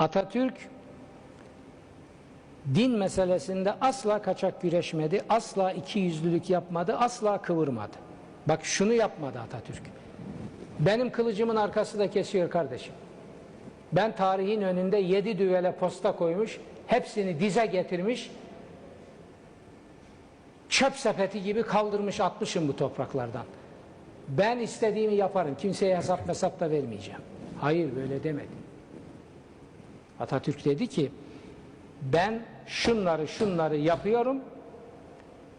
Atatürk din meselesinde asla kaçak güreşmedi, asla ikiyüzlülük yapmadı, asla kıvırmadı. Bak şunu yapmadı Atatürk. Benim kılıcımın arkası da kesiyor kardeşim. Ben tarihin önünde yedi düvele posta koymuş, hepsini dize getirmiş, çöp sepeti gibi kaldırmış atmışım bu topraklardan. Ben istediğimi yaparım, kimseye hesap mesap da vermeyeceğim. Hayır böyle demedi. Atatürk dedi ki ben şunları şunları yapıyorum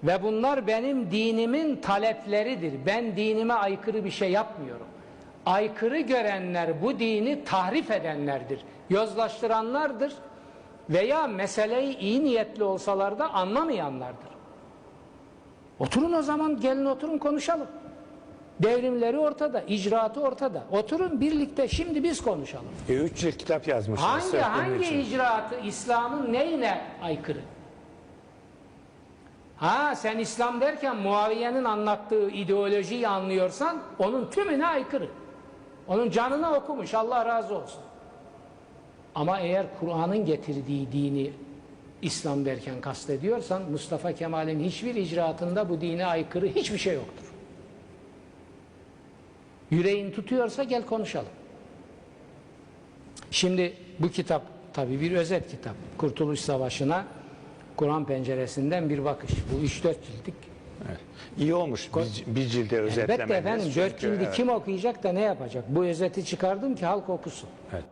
ve bunlar benim dinimin talepleridir. Ben dinime aykırı bir şey yapmıyorum. Aykırı görenler bu dini tahrif edenlerdir. Yozlaştıranlardır veya meseleyi iyi niyetli olsalar da anlamayanlardır. Oturun o zaman gelin oturun konuşalım. Devrimleri ortada, icraatı ortada. Oturun birlikte şimdi biz konuşalım. E, üç cilt kitap yazmışsınız. Hangi hangi için. icraatı İslam'ın neyine aykırı? Ha sen İslam derken Muaviye'nin anlattığı ideolojiyi anlıyorsan onun tümüne aykırı. Onun canına okumuş Allah razı olsun. Ama eğer Kur'an'ın getirdiği dini İslam derken kastediyorsan Mustafa Kemal'in hiçbir icraatında bu dine aykırı hiçbir şey yoktur. Yüreğin tutuyorsa gel konuşalım. Şimdi bu kitap tabi bir özet kitap. Kurtuluş Savaşı'na Kur'an penceresinden bir bakış. Bu 3-4 ciltlik. Evet. İyi olmuş bir, bir cilde özetlemeniz. Elbette efendim 4 çünkü, cildi evet. kim okuyacak da ne yapacak? Bu özeti çıkardım ki halk okusun. Evet.